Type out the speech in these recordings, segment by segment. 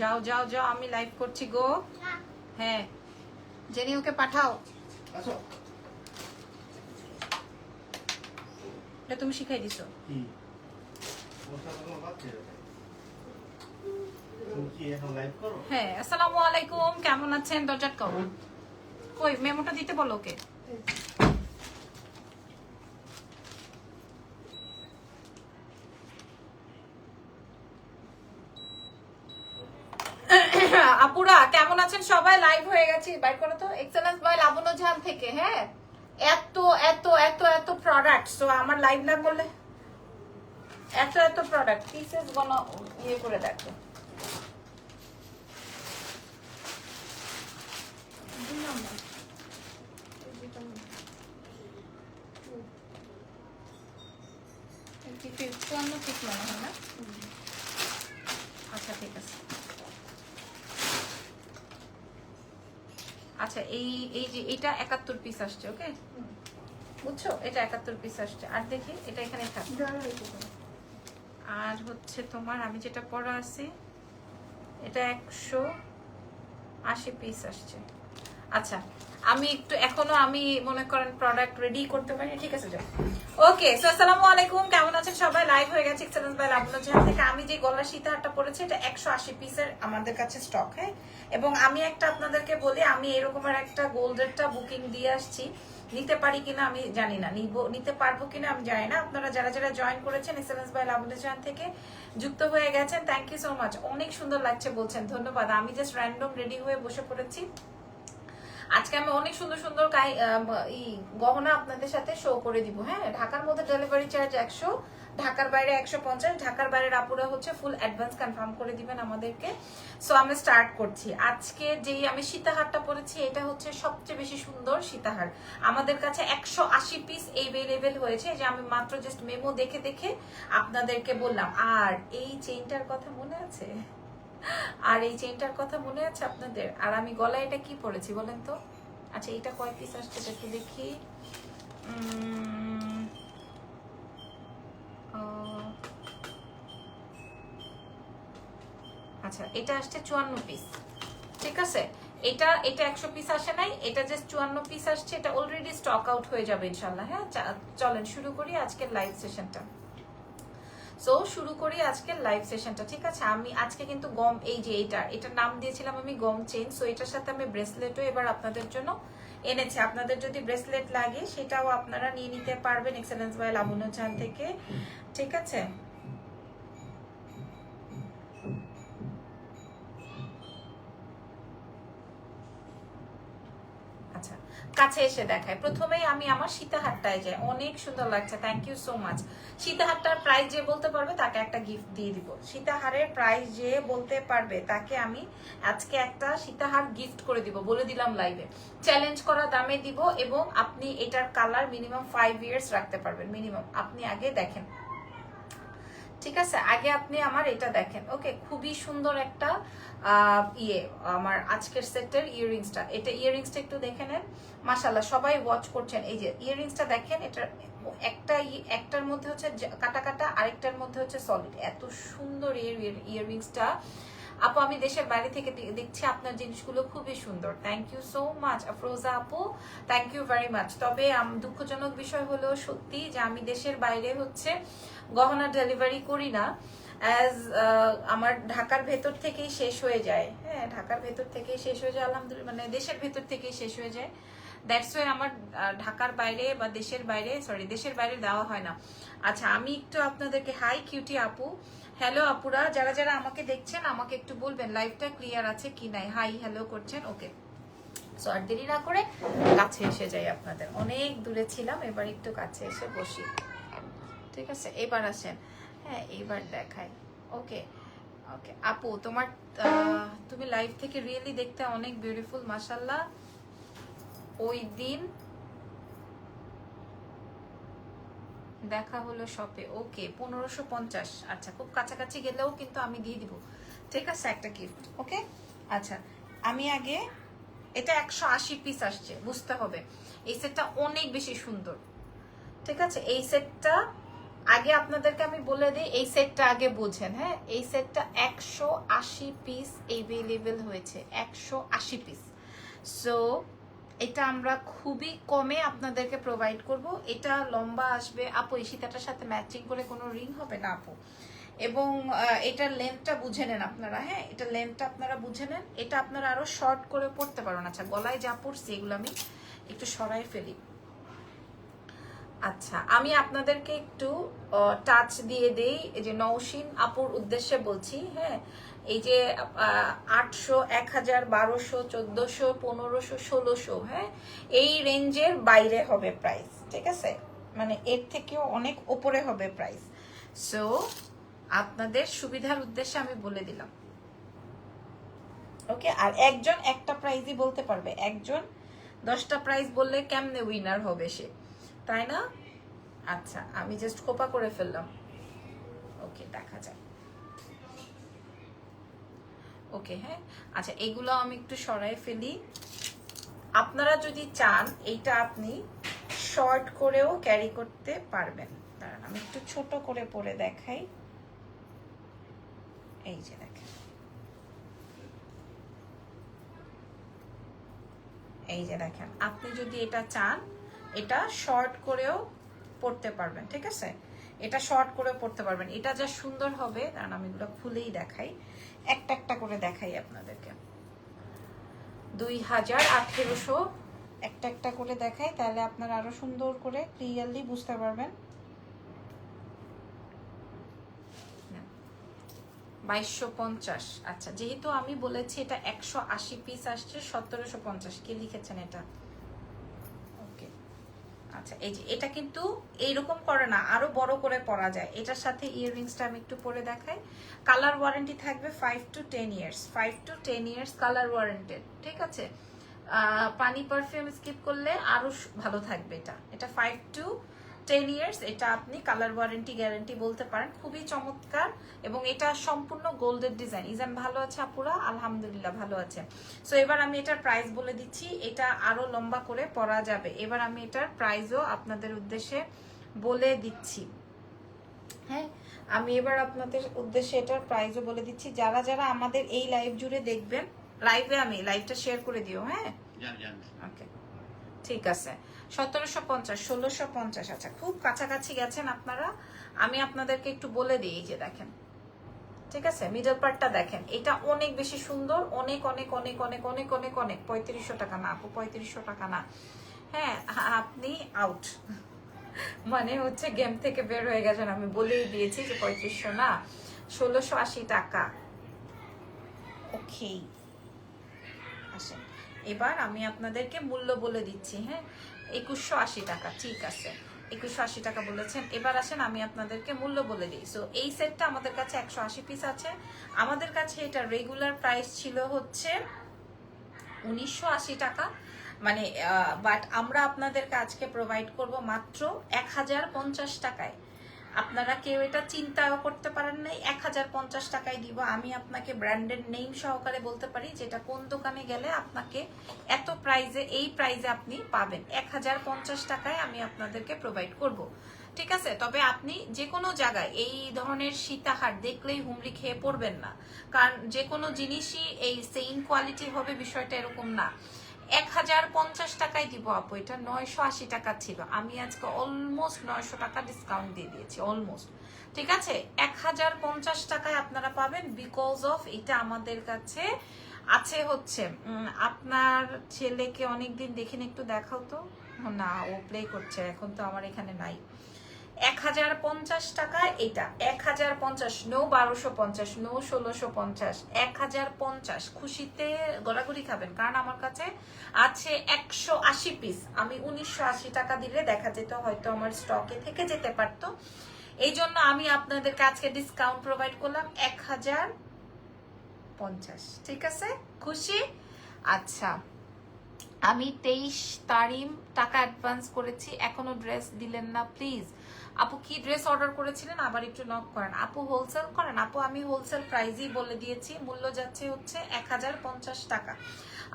যাও যাও যাও আমি লাইভ করছি গো। হ্যাঁ। জেনি ওকে পাঠাও। এটা তুমি শিখাই দিছো। হ্যাঁ আসসালামু আলাইকুম কেমন আছেন? দরজাট কও কই মেমোটা দিতে বলো ওকে আপুরা কেমন আছেন সবাই? লাইভ হয়ে গেছি। বাইর করো তো এক্সেলেন্স বাই লাবণ্য জাহান থেকে হ্যাঁ? এত এত এত এত প্রোডাক্ট সো আমার লাইভ না করলে এত এত প্রোডাক্ট পিসেস গণ ইয়ে করে দেখো। পিস মনে হয় না? আচ্ছা ঠিক আছে। আচ্ছা এই এই যে এটা একাত্তর পিস আসছে ওকে বুঝছ? এটা একাত্তর পিস আসছে। আর দেখি, এটা এখানে থাক। আর হচ্ছে তোমার, আমি যেটা পড়া আছে, এটা একশো আশি পিস আসছে। আচ্ছা আমি একটু এখনও আমি মনে করেন প্রোডাক্ট রেডি করতে পারি ঠিক আছে ওকে সো আসসালামু আলাইকুম, কেমন আছেন সবাই? লাইভ হয়ে গেছে এক্সেলেন্স বাই লাবণ্য জাহান থেকে। আমি যে গলার সীতাহারটা পরেছি, এটা একশো আশি পিসের আমাদের কাছে স্টক হ্যাঁ? এবং আমি একটা আপনাদেরকে বলি, আমি এরকমের একটা গোল্ডেরটা বুকিং দিয়ে আসছি। নিতে পারি কিনা আমি জানি না। নিব, নিতে পারব কিনা আমি জানি না। আপনারা যারা যারা জয়েন করেছেন এক্সেলেন্স বাই লাবণ্য জাহান থেকে যুক্ত হয়ে গেছেন থ্যাংক ইউ সো মাচ অনেক সুন্দর লাগছে বলছেন, ধন্যবাদ। আমি জাস্ট র্যান্ডম রেডি হয়ে বসে পড়েছি। আজকে আমি অনেক সুন্দর সুন্দর গহনা আপনাদের সাথে শো করে দিব হ্যাঁ? ঢাকার মধ্যে ডেলিভারি চার্জ একশো, ঢাকার বাইরে একশো পঞ্চাশ, ঢাকার বাইরের আপুরা হচ্ছে ফুল অ্যাডভান্স কনফার্ম করে দিবেন আমাদেরকে। সো আমি স্টার্ট করছি। আজকে যেই আমি সীতাহারটা পরেছি, এটা হচ্ছে সবচেয়ে বেশি সুন্দর সীতাহার। আমাদের কাছে একশো আশি পিস এভেলেবেল হয়েছে। যে আমি মাত্র জাস্ট মেমো দেখে দেখে আপনাদেরকে বললাম। আর এই চেইনটার কথা মনে আছে? আর এই চেইনটার কথা মনে আছে আপনাদের? আর আমি গলায় এটা কি পরেছি বলেন তো? আচ্ছা এটা কয় পিস আসছে একটু দেখি। আচ্ছা এটা আসছে চুয়ান্ন পিস ঠিক আছে? এটা এটা একশো পিস আসে নাই, এটা জাস্ট চুয়ান্ন পিস আসছে, এটা অলরেডি স্টক আউট হয়ে যাবে ইনশাল্লাহ হ্যাঁ? চলেন, শুরু করি আজকের লাইভ সেশনটা সো শুরু করি আজকে লাইভ সেশনটা ঠিক আছে? আমি আজকে কিন্তু গম, এই যে এটা এটার নাম দিয়েছিলাম আমি গম চেন সো এটার সাথে আমি ব্রেসলেটও এবার আপনাদের জন্য এনেছে। আপনাদের যদি ব্রেসলেট লাগে, সেটাও আপনারা নিয়ে নিতে পারবেন এক্সেলেন্স বাই লাবণ্য থেকে, ঠিক আছে আচ্ছা কাছে এসে দেখায়। প্রথমেই আমি আমার সীতাহারটায় যাই। অনেক সুন্দর লাগছে। থ্যাংক ইউ সো মাচ সীতাহারটার প্রাইস যে বলতে পারবে, তাকে একটা গিফট দিয়ে দিব। সীতাহারের প্রাইস যে বলতে পারবে, তাকে আমি আজকে একটা সীতাহার গিফট করে দিব, বলে দিলাম লাইভে চ্যালেঞ্জ করা দামে দিব এবং আপনি এটার কালার মিনিমাম ফাইভ ইয়ার্স রাখতে পারবেন। মিনিমাম আপনি আগে দেখেন। ঠিক আছে? আগে আপনি আমার এটা দেখেন। ওকে খুবই সুন্দর একটা ইয়ে আমার আজকের সেটের ইয়াররিংসটা এটা ইয়াররিংসটা একটু দেখে নেন। মাশাল্লাহ সবাই ওয়াচ করছেন। এই যে ইয়াররিংসটা দেখেন এটা একটা একটার মধ্যে হচ্ছে কাটা কাটা, আরেকটার মধ্যে হচ্ছে সলিড এত সুন্দর ইয়াররিংসটা আপু, আমি দেশের বাইরে থেকে দেখছি আপনার জিনিসগুলো খুবই সুন্দর। Thank you so much Afroza আপু। থ্যাংক ইউ ভেরি মাচ তবে দুঃখজনক বিষয় হলো সত্যি যে আমি দেশের বাইরে হচ্ছে গহনা ডেলিভারি করি না অ্যাজ আমার ঢাকার ভেতর থেকেই শেষ হয়ে যায়। হ্যাঁ ঢাকার ভেতর থেকেই শেষ হয়ে যায়, আলহামদুলিল্লাহ মানে দেশের ভেতর থেকেই শেষ হয়ে যায়। দ্যাটস ওয়াই আমার ঢাকার বাইরে বা দেশের বাইরে সরি দেশের বাইরে দেওয়া হয় না। আচ্ছা আমি একটু আপনাদেরকে হাই কিউটি আপু। হ্যালো আপুরা, যারা যারা আমাকে দেখছেন, আমাকে একটু বলবেন লাইভটা ক্লিয়ার আছে কি নাই? হাই হ্যালো করছেন ওকে সো আর দেরি না করে কাছে এসে যাই আপনাদের। অনেক দূরে ছিলাম, এবার একটু কাছে এসে বসি। ঠিক আছে, এবার আসেন। হ্যাঁ এবার দেখাই। ওকে ওকে আপু, তোমার তুমি লাইভ থেকে রিয়েলি দেখতে অনেক বিউটিফুল মাসাল্লাহ ওই দিন দেখা হলো শপে ওকে পনেরোশো পঞ্চাশ। আচ্ছা খুব কাছাকাছি গেলেও কিন্তু আমি দিয়ে দিব। ঠিক আছে, একটা গিফট ওকে আচ্ছা আমি আগে, এটা একশো আশি পিস আসছে, বুঝতে হবে। এই সেটটা অনেক বেশি সুন্দর। ঠিক আছে, এই সেটটা আগে আপনাদেরকে আমি বলে দিই, এই সেটটা আগে বোঝেন হ্যাঁ? এই সেটটা একশো আশি পিস এভেলেবেল হয়েছে, একশো আশি পিস সো এটা আমরা খুবই কমে আপনাদেরকে প্রোভাইড করব। এটা লম্বা আসবে। আপু, এই সীতাটার সাথে ম্যাচিং করে কোনো রিং হবে না, আপু। এবং এটার লেন্থটা বুঝে নেন আপনারা হ্যাঁ? এটা লেন্থটা আপনারা বুঝে নেন। এটা আপনারা আরও শর্ট করে পড়তে পারেন আচ্ছা গলায় যা পড়ছি, এগুলো আমি একটু সরাই ফেলি। আচ্ছা আমি আপনাদেরকে একটু টাচ দিয়ে দেই। যে নৌসিন আপুর উদ্দেশ্যে বলছি হ্যাঁ? এই যে আটশো এক হাজার বারোশো, চোদ্দশো, পনেরোশো, ষোলোশো হ্যাঁ এই রেঞ্জের বাইরে হবে প্রাইস ঠিক আছে? মানে এর থেকেও অনেক ওপরে হবে প্রাইস সো আপনাদের সুবিধার উদ্দেশ্যে আমি বলে দিলাম। ওকে আর একজন একটা প্রাইজই বলতে পারবে। একজন দশটা প্রাইজ বললে কেমনে উইনার হবে সে? তাই না? আচ্ছা আমি জাস্ট কোপা করে ফেললাম। ওকে দেখা যায় ওকে হ্যাঁ? আচ্ছা এগুলো আমি একটু সরাই ফেলি। আপনারা যদি চান, এইটা আপনি শর্ট করেও ক্যারি করতে পারবেন। দাঁড়ান, আমি একটু ছোট করে পরে দেখাই। এই যে দেখেন। এই যে দেখেন, আপনি যদি এটা চান, এটা শর্ট করেও পড়তে পারবেন, ঠিক আছে? এটা শর্ট করে পড়তে পারবেন। এটা যা সুন্দর হবে কারণ আমি এগুলো খুলেই দেখাই। একটা একটা করে দেখাই আপনাদেরকে। দুই হাজার আঠেরোশো একটা একটা করে দেখাই, তাহলে আপনারা আরও সুন্দর করে ক্লিয়ারলি বুঝতে পারবেন। বাইশশো পঞ্চাশ। আচ্ছা যেহেতু আমি বলেছি এটা একশো আশি পিস আসছে, সতেরোশো পঞ্চাশ। কে লিখেছেন এটা? আচ্ছা এই যে, এটা কিন্তু এইরকম করে না, আরও বড় করে পরা যায়। এটার সাথে ইয়াররিংসটা আমি একটু পরে দেখাই। কালার ওয়ারেন্টি থাকবে five to ten years five to ten years colour warranted ঠিক আছে? পানি পারফিউম স্কিপ করলে আরও ভালো থাকবে এটা। এটা ফাইভ টু টেন ইয়ার্স এটা আপনি কালার ওয়ারেন্টি গ্যারেন্টি বলতে পারেন। খুবই চমৎকার এবং এটা সম্পূর্ণ গোল্ডের ডিজাইন ইজান ভালো আছে আপুরা? আলহামদুলিল্লাহ ভালো আছে। সো এবার আমি এটার প্রাইস বলে দিচ্ছি। এটা আরও লম্বা করে পরা যাবে। এবার আমি এটার প্রাইসও আপনাদের উদ্দেশ্যে বলে দিচ্ছি। হ্যাঁ আমি এবার আপনাদের উদ্দেশ্যে এটার প্রাইসও বলে দিচ্ছি। যারা যারা আমাদের এই লাইভ জুড়ে দেখবেন লাইভে আমি লাইভটা শেয়ার করে দিও হ্যাঁ? ওকে ঠিক আছে। সতেরোশো পঞ্চাশ, ষোলোশো পঞ্চাশ আচ্ছা খুব কাছাকাছি গেছেন আপনারা। আমি আপনাদেরকে একটু বলে দিই এই যে দেখেন। ঠিক আছে? মিডল পার্টটা দেখেন। এটা অনেক বেশি সুন্দর, অনেক অনেক অনেক অনেক অনেক অনেক অনেক। পঁয়ত্রিশশো টাকা না, আপু, পঁয়ত্রিশশো টাকা না। হ্যাঁ আপনি আউট মানে হচ্ছে গেম থেকে বের হয়ে গেছেন। আমি বলেই দিয়েছি যে পঁয়ত্রিশশো না, ষোলোশো আশি টাকা। ওকে আসেন। এবার আমি আপনাদেরকে মূল্য বলে দিচ্ছি হ্যাঁ? একুশশো আশি টাকা, ঠিক আছে। একুশশো আশি টাকা বলেছেন। এবার আসেন, আমি আপনাদেরকে মূল্য বলে দিই। সো এই সেটটা আমাদের কাছে একশো আশি পিস আছে। আমাদের কাছে এটা রেগুলার প্রাইস ছিল হচ্ছে উনিশশো আশি টাকা। মানে বাট আমরা আপনাদেরকে আজকে প্রোভাইড করব মাত্র এক হাজার পঞ্চাশ টাকায়। আপনারা কেউ এটা চিন্তাও করতে পারেন নাই। এক হাজার পঞ্চাশ টাকায় দিব। আমি আপনাকে ব্র্যান্ডের নেম সহকারে বলতে পারি যেটা কোন দোকানে গেলে আপনাকে এত প্রাইজে এই প্রাইজে আপনি পাবেন। এক হাজার পঞ্চাশ টাকায় আমি আপনাদেরকে প্রোভাইড করব। ঠিক আছে? তবে আপনি যে কোনো জায়গায় এই ধরনের সীতাহার দেখলেই হুমড়ি খেয়ে পড়বেন না। কারণ যে কোনো জিনিসই এই সেম কোয়ালিটি হবে, বিষয়টা এরকম না। এক হাজার পঞ্চাশ টাকায় দিব আপু, এটা নয়শো আশি টাকা ছিল। আমি আজকে অলমোস্ট নয়শো টাকা ডিসকাউন্ট দিয়ে দিয়েছি অলমোস্ট ঠিক আছে? এক হাজার পঞ্চাশ টাকায় আপনারা পাবেন বিকজ অফ এটা আমাদের কাছে আছে হচ্ছে আপনার ছেলেকে অনেকদিন দেখিনি একটু দেখাও তো। না, ও প্লে করছে, এখন তো আমার এখানে নাই। এক হাজার পঞ্চাশ টাকা এটা। এক হাজার পঞ্চাশ, নো বারোশো পঞ্চাশ, নো ষোলোশো পঞ্চাশ। এক হাজার পঞ্চাশ, খুশিতে গড়াগড়ি খাবেন। কারণ আমার কাছে আছে একশো আশি পিস আমি উনিশশো আশি টাকা দিলে দেখা যেত হয়তো আমার স্টকে থেকে যেতে পারতো। এই জন্য আমি আপনাদেরকে আজকে ডিসকাউন্ট প্রোভাইড করলাম এক হাজার পঞ্চাশ। ঠিক আছে? খুশি? আচ্ছা। আমি তেইশ তারিম টাকা অ্যাডভান্স করেছি। এখনও ড্রেস দিলেন না প্লিজ আপু কি ড্রেস অর্ডার করেছিলেন? আবার একটু নক করেন। আপু হোলসেল করেন? আপু, আমি হোলসেল প্রাইসই বলে দিয়েছি। মূল্য যাচ্ছে হচ্ছে এক হাজার পঞ্চাশ টাকা।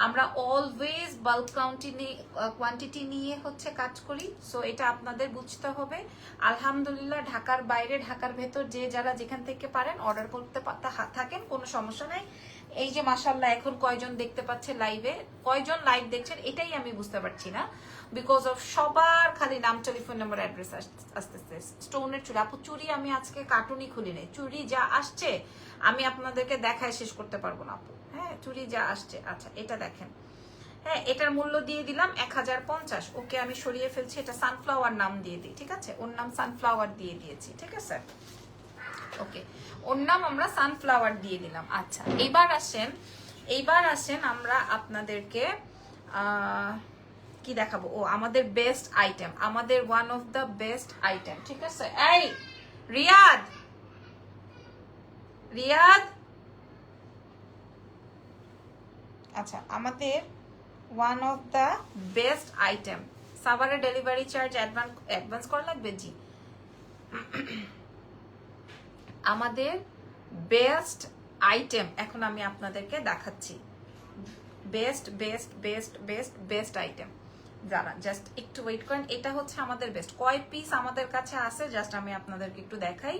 আমরা অলওয়েজ বাল্ক কাউন্টিনি কোয়ান্টিটি নিয়ে হচ্ছে কাজ করি। সো এটা আপনাদের বুঝতে হবে। আলহামদুলিল্লাহ, ঢাকার বাইরে, ঢাকার ভেতর যে যারা যেখান থেকে পারেন অর্ডার করতে থাকেন, কোনো সমস্যা নাই। এই যে মাসাল্লাহ এখন কয়জন দেখতে পাচ্ছে লাইভে কয়জন লাইভ দেখছেন? এটাই আমি বুঝতে পারছি না। বিকজ অফ সবার খালি নাম টেলিফোন নাম্বার অ্যাড্রেস আসতেছে। স্টোনের চুরি। আপু চুরি আমি আজকে কার্টুনই খুলি নাই। চুরি যা আসছে আমি আপনাদেরকে দেখায় শেষ করতে পারব না আপু। হ্যাঁ চুরি যা আসছে। আচ্ছা এটা দেখেন। হ্যাঁ এটার মূল্য দিয়ে দিলাম এক হাজার পঞ্চাশ। ওকে আমি সরিয়ে ফেলছি এটা সানফ্লাওয়ার নাম দিয়ে দিই ঠিক আছে? ওর নাম সানফ্লাওয়ার দিয়ে দিয়েছি ঠিক আছে? ওকে ওর নাম আমরা সানফ্লাওয়ার দিয়ে দিলাম। আচ্ছা এইবার আসেন এইবার আসেন আমরা আপনাদেরকে আহ, কি দেখাবো? ও, আমাদের বেস্ট আইটেম আমাদের one of the best item ঠিক আছে? এই, রিয়াদ! রিয়াদ! আচ্ছা আমাদের one of the best item সাভারের ডেলিভারি চার্জ অ্যাডভান্স অ্যাডভান্স করা লাগবে? জি। আমাদের বেস্ট আইটেম এখন আমি আপনাদেরকে দেখাচ্ছি। Best best best best best item যারা জাস্ট একটু ওয়েট করেন। এটা হচ্ছে আমাদের বেস্ট কয় পিস আমাদের কাছে আছে জাস্ট আমি আপনাদেরকে একটু দেখাই।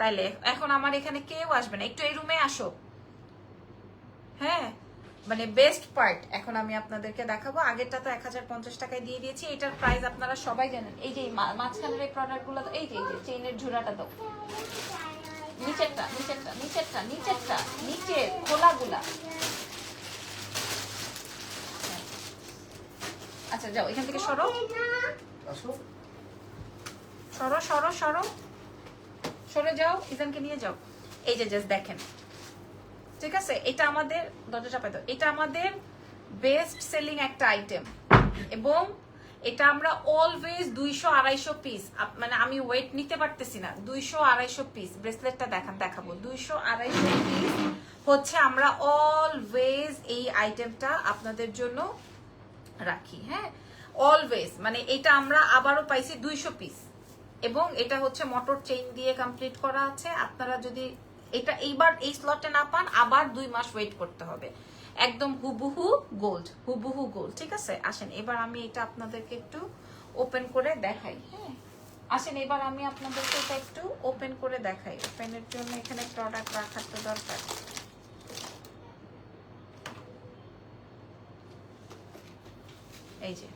তাইলে, এখন আমার এখানে কেউ আসবে না। একটু এই রুমে আসো। হ্যাঁ? মানে বেস্ট পার্ট এখন আমি আপনাদেরকে দেখাবো। আগেরটা তো এক হাজার পঞ্চাশ টাকায় দিয়ে দিয়েছি। এটার প্রাইস আপনারা সবাই জানেন। এই যে মাঝখানের এই প্রোডাক্টগুলো এই যে এই যে চেইনের ঝুরাটা তো। নিচেরটা নিচেরটা নিচেরটা নিচেরটা, নিচের খোলাগুলা। আচ্ছা যাও এখান থেকে সরো। সরো সরো সরো। সরে যাও ইজানকে নিয়ে যাও। এই যে জাস্ট দেখেন। ঠিক আছে? এটা আমাদের দরজা চাপাই দাও। এটা আমাদের বেস্ট সেলিং একটা আইটেম এবং এটা আমরা অলওয়েজ দুইশো আড়াইশো পিস মানে আমি ওয়েট নিতে পারতেছি না। দুইশো আড়াইশো পিস ব্রেসলেটটা দেখান দেখাবো। দুইশো আড়াইশো পিস হচ্ছে আমরা অলওয়েজ এই আইটেমটা আপনাদের জন্য রাখি হ্যাঁ? অলওয়েজ মানে এটা আমরা আবারও পাইছি দুইশো পিস এবং এটা হচ্ছে মোটর চেইন দিয়ে কমপ্লিট করা আছে। আপনারা যদি এটা এইবার এই স্লটে না পান, আবার দুই মাস ওয়েট করতে হবে। একদম হুবহু গোল্ড হুবহু গোল্ড ঠিক আছে? আসেন, এবার আমি এটা আপনাদেরকে একটু ওপেন করে দেখাই হ্যাঁ? আসেন, এবার আমি আপনাদেরকে এটা একটু ওপেন করে দেখাই। ওপেনের জন্য এখানে প্রোডাক্ট রাখার তো দরকার। এই যে।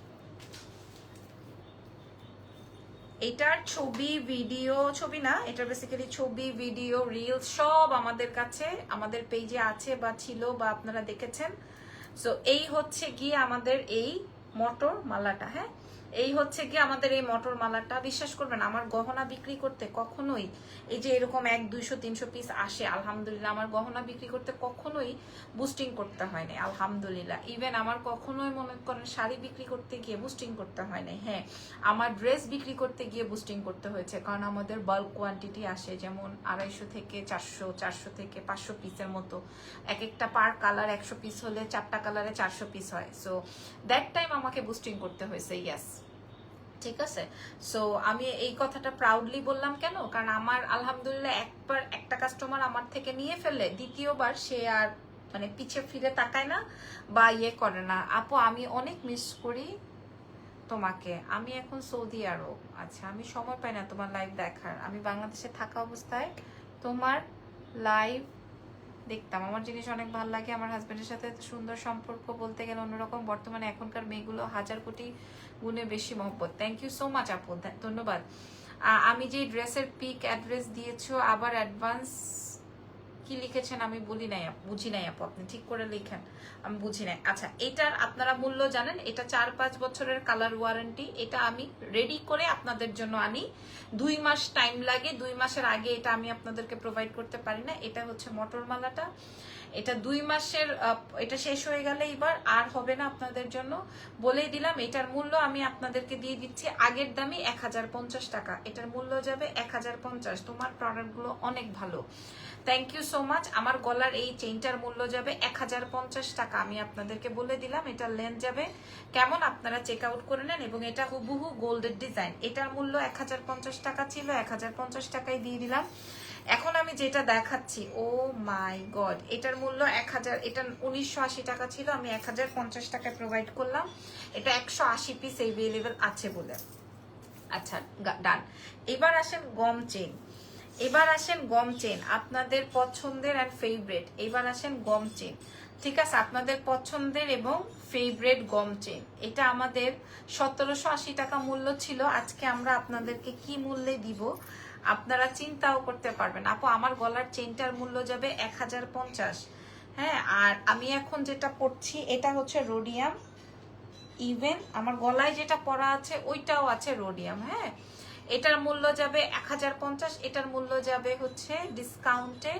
এটার ছবি ভিডিও ছবি না এটা বেসিক্যালি ছবি ভিডিও রিলস সব আমাদের কাছে, আমাদের পেজে আছে বা ছিল বা আপনারা দেখেছেন। সো এই হচ্ছে গিয়ে আমাদের এই মটর মালাটা হ্যাঁ? এই হচ্ছে কি আমাদের এই মটর মালাটা। বিশ্বাস করবেন, আমার গহনা বিক্রি করতে কখনোই এই যে এরকম এক, দুইশো, তিনশো পিস আসে, আলহামদুলিল্লাহ আমার গহনা বিক্রি করতে কখনোই বুস্টিং করতে হয় আলহামদুলিল্লাহ। ইভেন আমার কখনোই মনে করেন শাড়ি বিক্রি করতে গিয়ে বুস্টিং করতে হয় হ্যাঁ আমার ড্রেস বিক্রি করতে গিয়ে বুস্টিং করতে হয়েছে, কারণ আমাদের বাল্ক কোয়ান্টিটি আসে, যেমন আড়াইশো থেকে চারশো চারশো থেকে পাঁচশো পিসের মতো। এক একটা পার কালার একশো পিস হলে চারটা কালারে চারশো পিস হয়। সো দ্যাট টাইম আমাকে বুস্টিং করতে হয়েছে ইয়াস ঠিক আছে? সো আমি এই কথাটা প্রাউডলি বললাম কেন? কারণ আমার আলহামদুলিল্লাহ একবার একটা কাস্টমার আমার থেকে নিয়ে ফেললে, দ্বিতীয়বার সে আর মানে পিছে ফিরে তাকায় না বা ইয়ে করে না। আপু, আমি অনেক মিস করি তোমাকে। আমি এখন সৌদি আরব। আচ্ছা আমি সময় পাই না তোমার লাইভ দেখার। আমি বাংলাদেশে থাকা অবস্থায় তোমার লাইভ দেখতাম। আমার জিনিস অনেক ভালো লাগে। আমার হাজব্যান্ডের সাথে সুন্দর সম্পর্ক বলতে গেলে অন্যরকম। বর্তমানে এখনকার মেয়েগুলো হাজার কোটি গুণে বেশি মহব্বত। থ্যাংক ইউ সো মাচ আপু। ধন্যবাদ। আমি যে ড্রেসের পিক অ্যাড্রেস দিয়েছ, আবার অ্যাডভান্স কি লিখেছেন আমি বলি নাই, বুঝি নাই আপু, আপনি ঠিক করে লিখেন, আমি বুঝি নাই। আচ্ছা এটার আপনারা মূল্য জানেন, এটা চার পাঁচ বছরের কালার ওয়ারেন্টি এটা আমি রেডি করে আপনাদের জন্য আনি। দুই মাস টাইম লাগে, দুই মাসের আগে এটা আমি আপনাদেরকে প্রোভাইড করতে পারি না, এটা হচ্ছে মটর মালাটা। এটা দুই মাসের এটা শেষ হয়ে গেলে এবার আর হবে না আপনাদের জন্য। বলেই দিলাম, এটার মূল্য আমি আপনাদেরকে দিয়ে দিচ্ছি, আগের দামই এক টাকা। এটার মূল্য যাবে এক হাজার পঞ্চাশ, তোমার প্রোডাক্টগুলো অনেক ভালো। থ্যাংক ইউ সো মাচ আমার গলার এই চেইনটার মূল্য যাবে এক হাজার পঞ্চাশ টাকা। আমি আপনাদেরকে বলে দিলাম, এটা লেন্থ যাবে। কেমন আপনারা চেক আউট করে নেন এবং এটা হুবহু গোল্ডের ডিজাইন এটার মূল্য এক হাজার পঞ্চাশ টাকা ছিল, এক হাজার পঞ্চাশ টাকায় দিয়ে দিলাম। এখন আমি যেটা দেখাচ্ছি ও মাই গড এটার মূল্য এক হাজার, এটা উনিশশো আশি টাকা ছিল, আমি এক হাজার পঞ্চাশ টাকায় প্রোভাইড করলাম। এটা একশো আশি পিস এভেলেবেল আছে বলে। আচ্ছা ডান এবার আসেন গম চেন এবার আসেন গম চেন আপনাদের পছন্দের অ্যান্ড ফেভারেট এবার আসেন গম চেন ঠিক আছে, আপনাদের পছন্দের এবং ফেভারেট গম চেন এটা আমাদের সতেরোশো আশি টাকা মূল্য ছিল। আজকে আমরা আপনাদেরকে কি মূল্যে দিব, আপনারা চিন্তাও করতে পারবেন। আপু, আমার গলার চেনটার মূল্য যাবে এক হাজার পঞ্চাশ। হ্যাঁ আর আমি এখন যেটা পড়ছি, এটা হচ্ছে রোডিয়াম ইভেন আমার গলায় যেটা পরা আছে, ওইটাও আছে রোডিয়াম হ্যাঁ? এটার মূল্য যাবে এক হাজার পঞ্চাশ, এটার মূল্য যাবে হচ্ছে ডিসকাউন্টে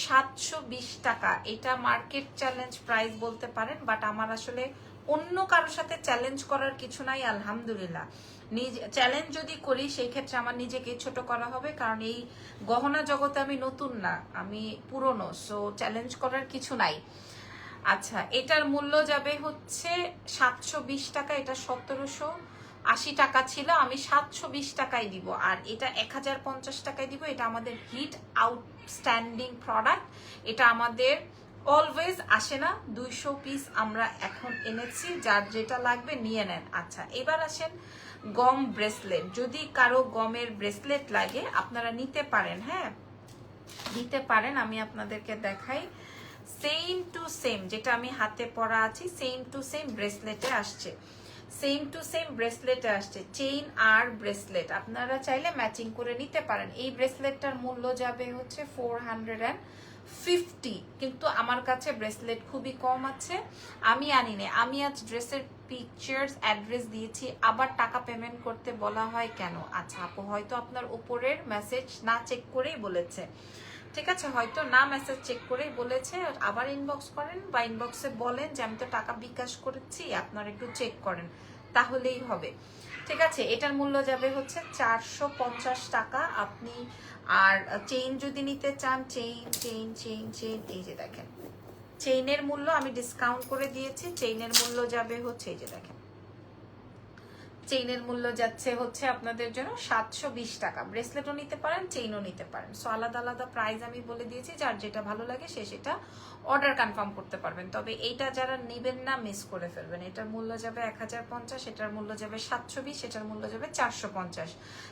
সাতশো বিশ টাকা। এটা মার্কেট চ্যালেঞ্জ প্রাইস বলতে পারেন বাট আমার আসলে অন্য কারোর সাথে চ্যালেঞ্জ করার কিছু নাই, আলহামদুলিল্লাহ। নিজে চ্যালেঞ্জ যদি করি, সেই ক্ষেত্রে আমার নিজেকে ছোট করা হবে, কারণ এই গহনা জগতে আমি নতুন না, আমি পুরনো সো চ্যালেঞ্জ করার কিছু নাই। আচ্ছা এটার মূল্য যাবে হচ্ছে সাতশো বিশ টাকা, এটা সতেরোশো। আশি টাকা ছিল, আমি সাতশো বিশ টাকায় দিব। আর এটা এক হাজার পঞ্চাশ টাকায় দিব, এটা আমাদের হিট আউটস্ট্যান্ডিং প্রোডাক্ট এটা আমাদের অলওয়েজ আসে না, দুইশো পিস আমরা এখন এনেছি, যার যেটা লাগবে নিয়ে নেন। আচ্ছা এবার আসেন গম ব্রেসলেট যদি কারও গমের ব্রেসলেট লাগে, আপনারা নিতে পারেন হ্যাঁ? নিতে পারেন, আমি আপনাদেরকে দেখাই। সেম টু সেম যেটা আমি হাতে পরা আছি সেম টু সেম ব্রেসলেটে আসছে। সেম টু সেম ব্রেসলেটে আসছে চেইন আর ব্রেসলেট আপনারা চাইলে ম্যাচিং করে নিতে পারেন। এই ব্রেসলেটটার মূল্য যাবে হচ্ছে ফোর হান্ড্রেড অ্যান্ড ফিফটি কিন্তু আমার কাছে ব্রেসলেট খুবই কম আছে। আমি আনি নে আমি আজ ড্রেসের পিকচার্স অ্যাড্রেস দিয়েছি। আবার টাকা পেমেন্ট করতে বলা হয় কেন? আচ্ছা আপু হয়তো আপনার উপরের মেসেজ না চেক করেই বলেছে। ঠিক আছে, হয়তো না মেসেজ চেক করেই বলেছে, আবার ইনবক্স করেন বা ইনবক্সে বলেন যে, আমি তো টাকা বিকাশ করেছি, আপনারা একটু চেক করেন। তাহলেই হবে। ঠিক আছে, এটার মূল্য যাবে হচ্ছে চারশো পঞ্চাশ টাকা। আপনি আর চেইন যদি নিতে চান চেইন চেইন চেইন চেইন এই যে দেখেন। চেইনের মূল্য আমি ডিসকাউন্ট করে দিয়েছি চেইনের মূল্য যাবে হচ্ছে এই যে দেখেন। চেইনের মূল্য যাচ্ছে হচ্ছে আপনাদের জন্য সাতশো বিশ টাকা। ব্রেসলেটও নিতে পারেন, চেইনও নিতে পারেন। সো আলাদা আলাদা প্রাইস আমি বলে দিয়েছি, যার যেটা ভালো লাগে সে সেটা অর্ডার কনফার্ম করতে পারবেন। তবে এইটা যারা নেবেন না মিস করে ফেলবেন। এটার মূল্য যাবে এক হাজার পঞ্চাশ, এটার মূল্য যাবে সাতশো বিশ, এটার মূল্য যাবে চারশো পঞ্চাশ।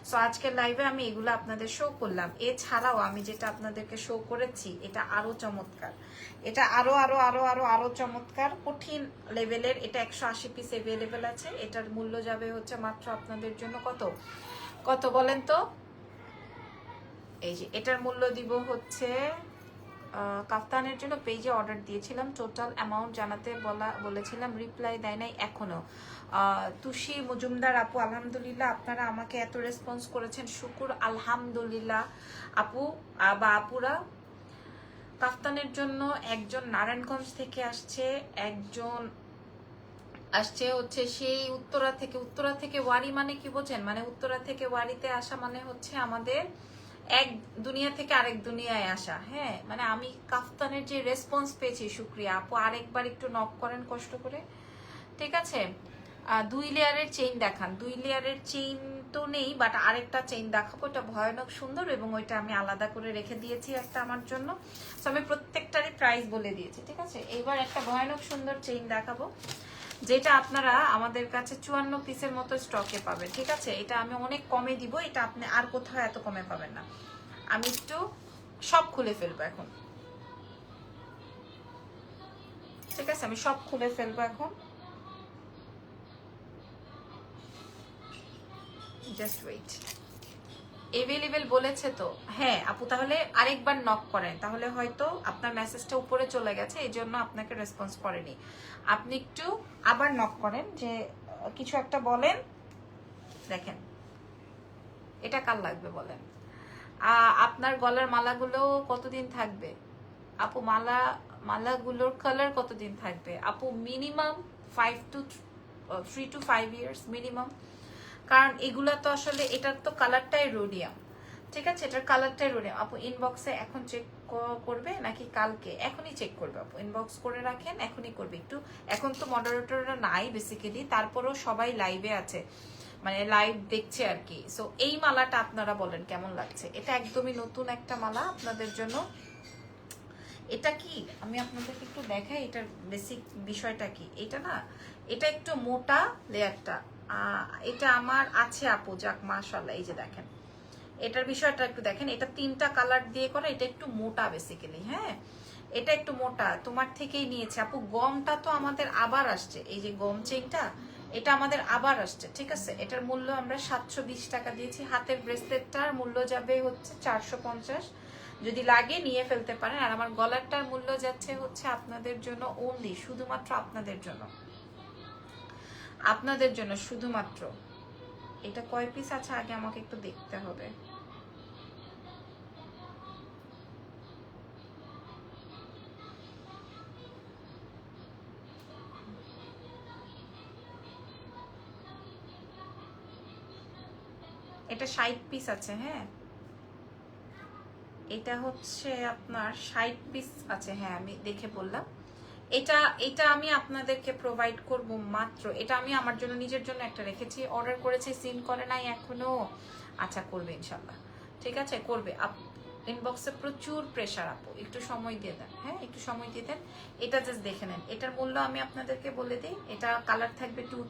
সো আজকের লাইভে আমি এগুলো আপনাদের শো করলাম। এছাড়াও আমি যেটা আপনাদেরকে শো করেছি, এটা আরও চমৎকার। এটা আরও আরও আরও আরও আরও চমৎকার, কঠিন লেভেলের এটা একশো আশি পিস এভেলেবেল আছে। এটার মূল্য যাবে হচ্ছে মাত্র আপনাদের জন্য কত? কত বলেন তো? এই যে এটার মূল্য দিব হচ্ছে কাফতানের জন্য পেজে অর্ডার দিয়েছিলাম। টোটাল অ্যামাউন্ট জানাতে বলা বলেছিলাম রিপ্লাই দেয় নাই এখনও। আহ, তুষি মজুমদার আপু আলহামদুলিল্লাহ আপনারা আমাকে এত রেসপন্স করেছেন। শুকুর আলহামদুলিল্লাহ। আপু বা আপুরা কাফতানের জন্য একজন নারায়ণগঞ্জ থেকে আসছে একজন আসছে হচ্ছে সেই উত্তরা থেকে উত্তরা থেকে ওয়ারি মানে কি বোঝেন? মানে উত্তরা থেকে ওয়ারিতে আসা মানে হচ্ছে আমাদের এক দুনিয়া থেকে আরেক দুনিয়ায় আসা হ্যাঁ? মানে আমি কাফতানের যে রেসপন্স পেয়েছি, শুক্রিয়া। আপু আরেকবার একটু নক করেন কষ্ট করে। ঠিক আছে? দুই লেয়ারের চেইন দেখান। দুই লেয়ারের চেইন তো নেই বাট আরেকটা চেইন দেখাবো। ওটা ভয়ানক সুন্দর এবং ওইটা আমি আলাদা করে রেখে দিয়েছি একটা আমার জন্য। তো আমি প্রত্যেকটারই প্রাইস বলে দিয়েছি, ঠিক আছে? এইবার একটা ভয়ানক সুন্দর চেইন দেখাবো। যেটা আপনারা আমাদের কাছে চুয়ান্ন পিসের মতো স্টকে পাবেন, ঠিক আছে? এটা আমি অনেক কমে দিব, এটা আপনি আর কোথাও এত কমে পাবেন না। আমি একটু সব খুলে ফেলব এখন। ঠিক আছে? আমি সব খুলে ফেলব এখন। জাস্ট ওয়েট এভেলেবেল বলেছে তো। হ্যাঁ আপু, তাহলে আরেকবার নক করেন। তাহলে হয়তো আপনার মেসেজটা উপরে চলে গেছে, এই জন্য আপনাকে রেসপন্স করেনি। আপনি একটু আবার নক করেন যে কিছু একটা বলেন। দেখেন, এটা কার লাগবে বলেন? আপনার গলার মালাগুলো কতদিন থাকবে? আপু, মালা, মালাগুলোর কালার কতদিন থাকবে? আপু minimum five to three to five years minimum কারণ এগুলা তো আসলে এটার তো কালারটাই রোডিয়াম ঠিক আছে? এটার কালারটাই রোডিয়াম আপু ইনবক্সে এখন চেক করবে নাকি কালকে? এখনই চেক করবে আপু। ইনবক্স করে রাখেন, এখনই করবে। একটু, এখন তো মডারেটররা নাই বেসিক্যালি তারপরেও সবাই লাইভে আছে। মানে লাইভ দেখছে আর কি। সো এই মালাটা আপনারা বলেন, কেমন লাগছে? এটা একদমই নতুন একটা মালা আপনাদের জন্য। এটা কি? আমি আপনাদেরকে একটু দেখাই, এটার বেসিক বিষয়টা কি? এটা না, এটা একটু মোটা লেয়ারটা। এটা আমার আছে, আপু, যাক মাশাল্লাহ এই যে দেখেন। এটার বিষয়টা একটু দেখেন, এটা তিনটা কালার দিয়ে করা, এটা একটু মোটা বেসিক্যালি হ্যাঁ? এটা একটু মোটা, তোমার থেকেই নিয়েছে। আপু, গমটা তো আমাদের আবার আসছে, এই যে গম চেইনটা এটা আমাদের আবার আসছে, ঠিক আছে? এটার মূল্য আমরা সাতশো বিশ টাকা দিয়েছি, হাতের ব্রেসলেটটার মূল্য যাবে হচ্ছে চারশো পঞ্চাশ। যদি লাগে নিয়ে ফেলতে পারেন, আর আমার গলারটার মূল্য যাচ্ছে হচ্ছে আপনাদের জন্য ওনলি শুধুমাত্র আপনাদের জন্য। আপনাদের জন্য শুধুমাত্র। এটা কয় পিস আছে আগে আমাকে একটু দেখতে হবে। এটা ষাট পিস আছে হ্যাঁ? এটা হচ্ছে আপনার ষাট পিস আছে হ্যাঁ আমি দেখে বললাম। এটা এটা আমি আপনাদেরকে প্রোভাইড করব মাত্র। এটা আমি আমার জন্য, নিজের জন্য একটা রেখেছি। অর্ডার করেছি সিন করে নাই এখনও। আচ্ছা করবে ইনশাল্লাহ ঠিক আছে? করবে। আপ ইনবক্সে প্রচুর প্রেশার আপু। একটু সময় দিয়ে দেন। হ্যাঁ একটু সময় দিয়ে দেন। এটা জাস্ট দেখে নেন। এটার মূল্য আমি আপনাদেরকে বলে দিই। এটা কালার থাকবে টু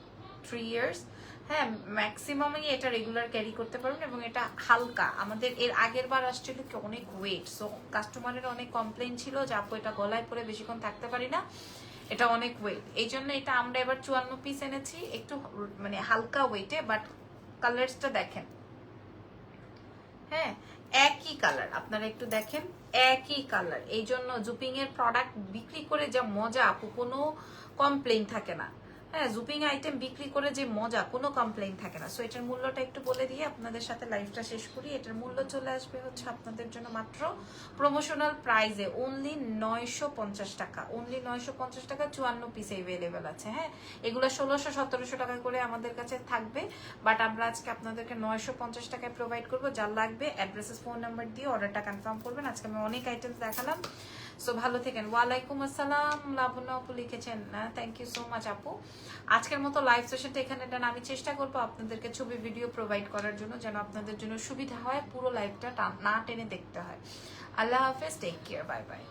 থ্রি ইয়ার্স হ্যাঁ ম্যাক্সিমামই এটা রেগুলার ক্যারি করতে পারবেন এবং এটা হালকা। আমাদের এর আগের বার আসছিল কি অনেক ওয়েট সো কাস্টমারের অনেক কমপ্লেন ছিল যে, আপু, এটা গলায় পরে বেশিক্ষণ থাকতে পারি না। এটা অনেক ওয়েট এই জন্য এটা আমরা এবার চুয়ান্ন পিস এনেছি। একটু মানে হালকা ওয়েটে বাট কালার্সটা দেখেন। হ্যাঁ একই কালার আপনারা একটু দেখেন, একই কালার এই জন্য জুপিং এর প্রোডাক্ট বিক্রি করে যা মজা, আপু, কোনো কমপ্লেন থাকে না। হ্যাঁ জুপিং আইটেম বিক্রি করে যে মজা, কোনো কমপ্লেন থাকে না। সো এটার মূল্যটা একটু বলে দিয়ে আপনাদের সাথে লাইভটা শেষ করি। এটার মূল্য চলে আসবে হচ্ছে আপনাদের জন্য মাত্র প্রমোশনাল প্রাইজে অনলি নয়শো পঞ্চাশ টাকা। অনলি নয়শো পঞ্চাশ টাকা, চুয়ান্ন পিস এভেলেবেল আছে হ্যাঁ? এগুলো ষোলোশো, সতেরোশো টাকা করে আমাদের কাছে থাকবে। বাট আমরা আজকে আপনাদেরকে নয়শো পঞ্চাশ টাকায় প্রোভাইড করব। যার লাগবে অ্যাড্রেসেস ফোন নাম্বার দিয়ে অর্ডারটা কনফার্ম করবেন। আজকে আমি অনেক আইটেমস দেখালাম। সো ভালো থেকেন। ওয়ালাইকুম আসসালাম। লাবণ্য আপু লিখেছেন থ্যাংক ইউ সো মাচ আপু। আজকের মতো লাইভ সেশনটা এখানে ডান আমি চেষ্টা করব আপনাদেরকে ছবি ভিডিও প্রোভাইড করার জন্য, যেন আপনাদের জন্য সুবিধা হয়, পুরো লাইভটা না টেনে দেখতে হয়। আল্লাহ হাফেজ টেক কেয়ার বাই বাই